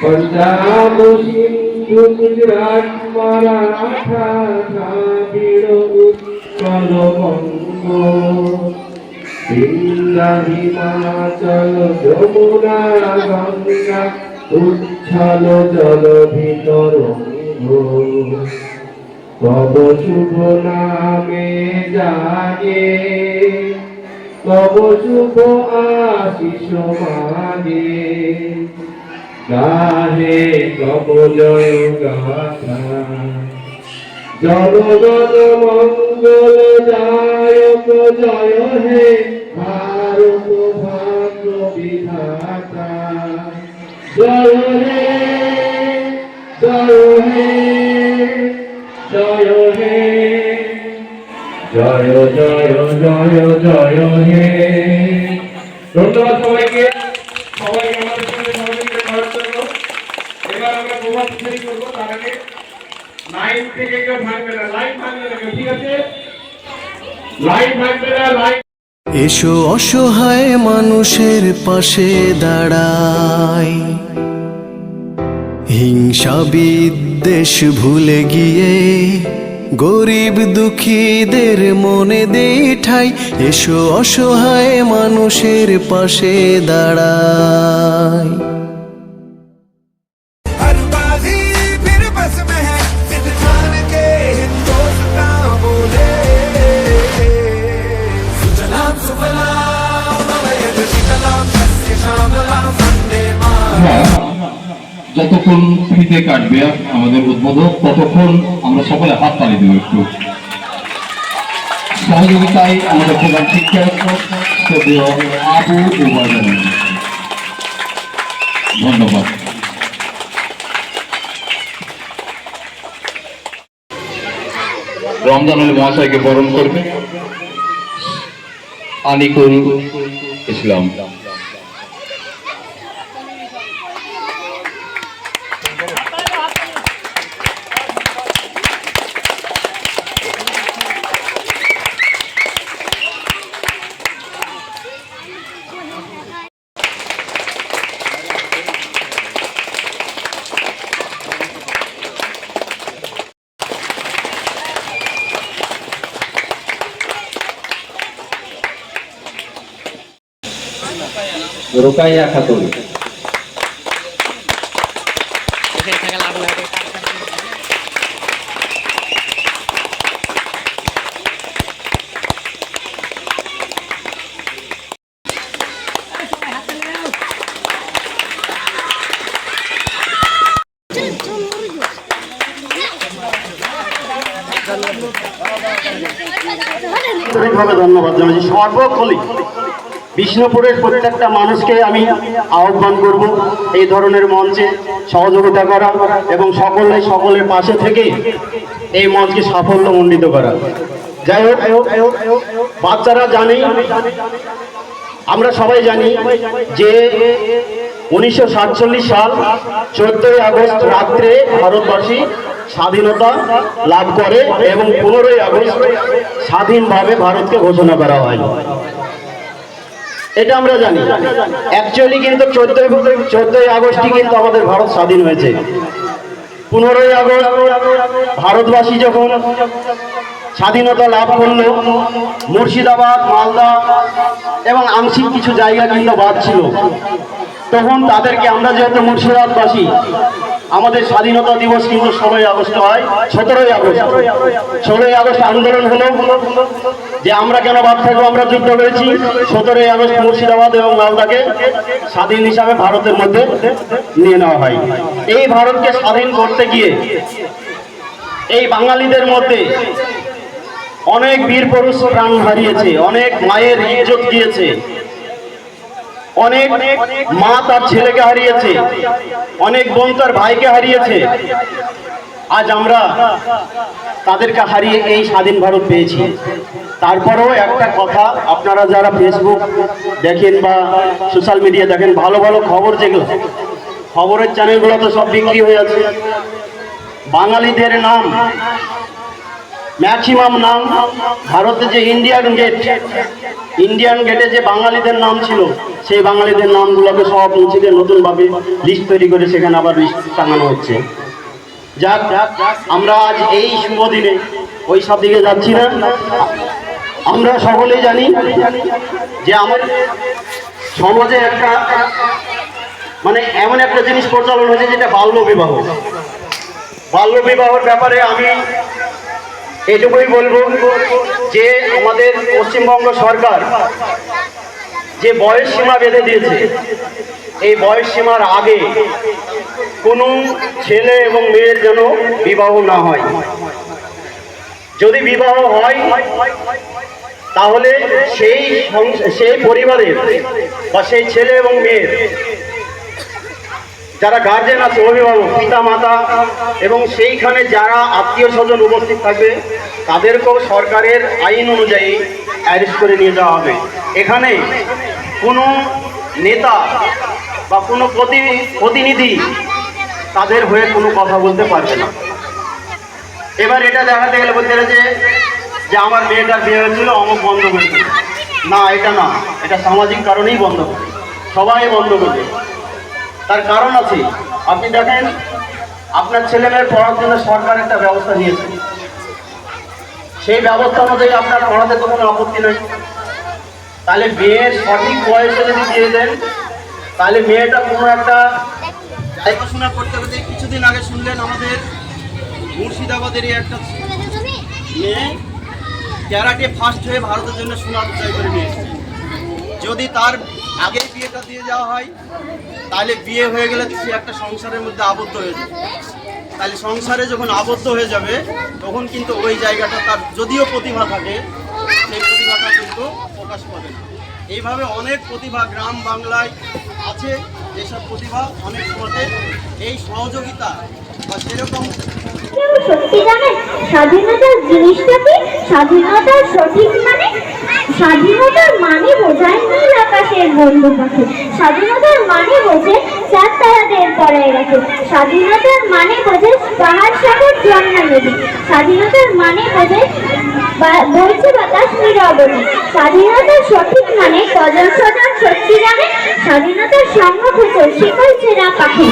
পঞ্জাব সিন্ধু গুজরাট মারাঠা দ্রাবিড় উৎকল বঙ্গ গঙ্গা হিমাচল যমুনা গঙ্গা উচ্ছল জল ভিতরঙ্গ তব শুভ নামে জাগে, তব শুভ আশিস মাগে। গাহে তব জয় গাথা। জল মঙ্গল দায়ক জয় হে, ভারত ভাগ্য বিধাতা। জয় হে, জয় জয় জয় জয় জয় হে ধন্যবাদ সবাইকে। সবাইকে আমাদের সঙ্গে সহযোগিতা করার জন্য। এবার আমরা প্রভাত ফেরি করব, তার আগে লাইন থেকে কেউ ভাঙবে না লাইন ভাঙবে না ঠিক আছে? লাইন ভাঙবে না লাইন এসো অসহায় মানুষের পাশে দাঁড়াই। হিংসা বিদ্বেষ ভুলে গিয়ে গরিব দুঃখীদের মনে দেঠাই এসো অসহায় মানুষের পাশে দাঁড়ায় হ্যাঁ, হ্যাঁ, হ্যাঁ, যতক্ষণ ফিতে কাটবে আমাদের উদ্বোধক ততক্ষণ আমরা সকলে হাত তালি দেবো একটু। সহযোগিতায় আমাদের প্রধান শিক্ষক ধন্যবাদ। রমজান আলী মহাশয়কে বরণ করবে আনিকুল ইসলাম। রোকাইয়া খাতুন। ধন্যবাদ জানাচ্ছি। সর্বকলি বিষ্ণুপুরের প্রত্যেকটা মানুষকে আমি আহ্বান করব এই ধরনের মঞ্চে সহযোগিতা করা এবং সকলে সকলের পাশে থেকে এই মঞ্চকে সাফল্য সাফল্যমণ্ডিত করা। যাই হোক, বাচ্চারা জানেই আমরা সবাই জানি যে উনিশশো সাতচল্লিশ সাল চোদ্দই আগস্ট রাত্রে ভারতবাসী স্বাধীনতা লাভ করে এবং পনেরোই আগস্ট স্বাধীনভাবে ভারতকে ঘোষণা করা হয়। এটা আমরা জানি। অ্যাকচুয়ালি কিন্তু চোদ্দই চোদ্দই আগস্টই কিন্তু আমাদের ভারত স্বাধীন হয়েছে। পনেরোই আগস্ট ভারতবাসী যখন স্বাধীনতা লাভ করল, মুর্শিদাবাদ, মালদা এবং আংশিক কিছু জায়গা কিন্তু বাদ ছিল, তখন তাদেরকে আমরা যেহেতু মুর্শিদাবাদবাসী আমাদের স্বাধীনতা দিবস কিন্তু ষোলোই আগস্ট হয়, সতেরোই আগস্ট। ষোলোই আগস্ট আন্দোলন হলো যে আমরা কেন বাদ থাকব, আমরা যুদ্ধ করেছি। সতেরোই আগস্ট মুর্শিদাবাদ এবং মালদাকে স্বাধীন হিসাবে ভারতের মধ্যে নিয়ে নেওয়া হয়। এই ভারতকে স্বাধীন করতে গিয়ে এই বাঙালিদের মধ্যে অনেক বীর পুরুষ প্রাণ হারিয়েছে, অনেক মায়ের ইজ্জত গিয়েছে অনেক মা তার ছেলেকে হারিয়েছে, অনেক বোন তার ভাইকে হারিয়েছে। আজ আমরা তাদেরকে হারিয়ে এই স্বাধীন ভারত পেয়েছি। তারপরেও একটা কথা আপনারা যারা ফেসবুক দেখেন বা সোশ্যাল মিডিয়া দেখেন, ভালো ভালো খবর যেগুলো, খবরের চ্যানেলগুলো তো সব বিক্রি হয়ে আছে। বাঙালিদের নাম ম্যাক্সিমাম নাম ভারতে যে ইন্ডিয়ান গেট ইন্ডিয়ান গেটে যে বাঙালিদের নাম ছিল, সেই বাঙালিদের নামগুলোকে সব মুছে নতুনভাবে লিস্ট তৈরি করে সেখানে আবার লিস্ট টাঙানো হচ্ছে। যাক, আমরা আজ এই শুভ দিনে ওই সব দিকে যাচ্ছি না। আমরা সকলেই জানি যে আমাদের সমাজে একটা মানে এমন একটা জিনিস প্রচলন হয়েছে যেটা বাল্য বিবাহ। বাল্য বিবাহের ব্যাপারে আমি এটুকুই বলব যে আমাদের পশ্চিমবঙ্গ সরকার যে বয়স সীমা বেঁধে দিয়েছে, এই বয়স সীমার আগে কোনো ছেলে এবং মেয়ের যেন বিবাহ না হয়। যদি বিবাহ হয়, তাহলে সেই সেই পরিবারের বা সেই ছেলে এবং মেয়ের যারা গার্জেন আছে, অভিভাবক পিতা মাতা এবং সেইখানে যারা আত্মীয় স্বজন উপস্থিত থাকবে, তাদেরকেও সরকারের আইন অনুযায়ী অ্যারেস্ট করে নিয়ে যাওয়া হবে। এখানে কোনো নেতা বা কোনো প্রতি- প্রতিনিধি তাদের হয়ে কোনো কথা বলতে পারবে না। এবার এটা দেখাতে গেলে বলতে যে যে আমার মেয়েটার বিয়ে হয়েছিল, অমুক বন্ধ করেছিল না, এটা না, এটা সামাজিক কারণেই বন্ধ করে সবাই বন্ধ করবে তার কারণ আছে, আপনি দেখেন, আপনার ছেলে মেয়ের পড়ার জন্য সরকার একটা ব্যবস্থা নিয়েছে। সেই ব্যবস্থা অনুযায়ী আপনার পড়াতে তো কোনো আপত্তি নেই। তাহলে মেয়ের সঠিক বয়সে যদি দিয়ে দেন, তাহলে মেয়েটা কোনো একটা দেখাশোনা করতে করতে কিছুদিন আগে শুনলেন আমাদের মুর্শিদাবাদেরই একটা মেয়ে ক্যারাটে ফার্স্ট হয়ে ভারতের জন্য সোনার জয় করে নিয়ে যদি তার আগে বিয়েটা দিয়ে যাওয়া হয়, তাহলে বিয়ে হয়ে গেলে সে একটা সংসারের মধ্যে আবদ্ধ হয়ে যাবে। তাহলে সংসারে যখন আবদ্ধ হয়ে যাবে, তখন কিন্তু ওই জায়গাটা তার যদিও প্রতিভা থাকে, সেই প্রতিভাটা কিন্তু প্রকাশ পাবে না। এইভাবে অনেক প্রতিভা গ্রাম বাংলায় আছে, যেসব প্রতিভা অনেক সময় এই সহযোগিতা বা সেরকম সত্যি স্বাধীনতার জিনিসটা কি? স্বাধীনতার সঠিক মানে স্বাধীনতার মানে বোঝায় নীল আকাশের বন্ধু স্বাধীনতার মানে বোঝে চার তারাদের পড়ায় রাখে স্বাধীনতার মানে বোঝে পাহাড় সাগর জন্মা নদী। স্বাধীনতার মানে বোঝে বইছে বাতাস নিরবধি স্বাধীনতার সঠিক মানে কজন সজন সত্যি জানে স্বাধীনতার খুঁজে শিকল চেরা পাখি